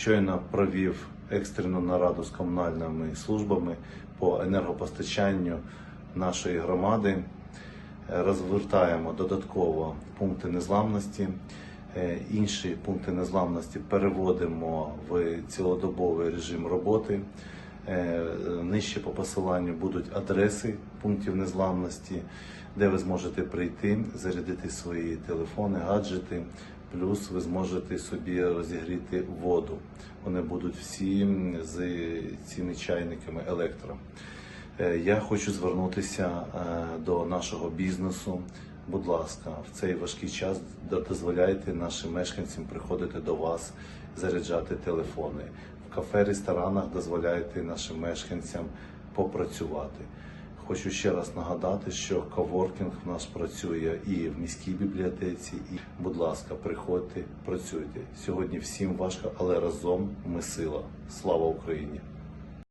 Щойно провів екстрену нараду з комунальними службами по енергопостачанню нашої громади. Е, Розвертаємо додатково пункти незламності. Е, Інші пункти незламності переводимо в цілодобовий режим роботи. Е, Нижче по посиланню будуть адреси пунктів незламності, де ви зможете прийти, зарядити свої телефони, гаджети. Плюс ви зможете собі розігріти воду. Вони будуть всі з цими чайниками електро. Е, Я хочу звернутися е, до нашого бізнесу. Будь ласка, в цей важкий час дозволяйте нашим мешканцям приходити до вас, заряджати телефони. В кафе, ресторанах дозволяйте нашим мешканцям попрацювати. Хочу ще раз нагадати, що коворкінг в нас працює і в міській бібліотеці. І, будь ласка, приходьте, працюйте. Сьогодні всім важко, але разом ми сила. Слава Україні!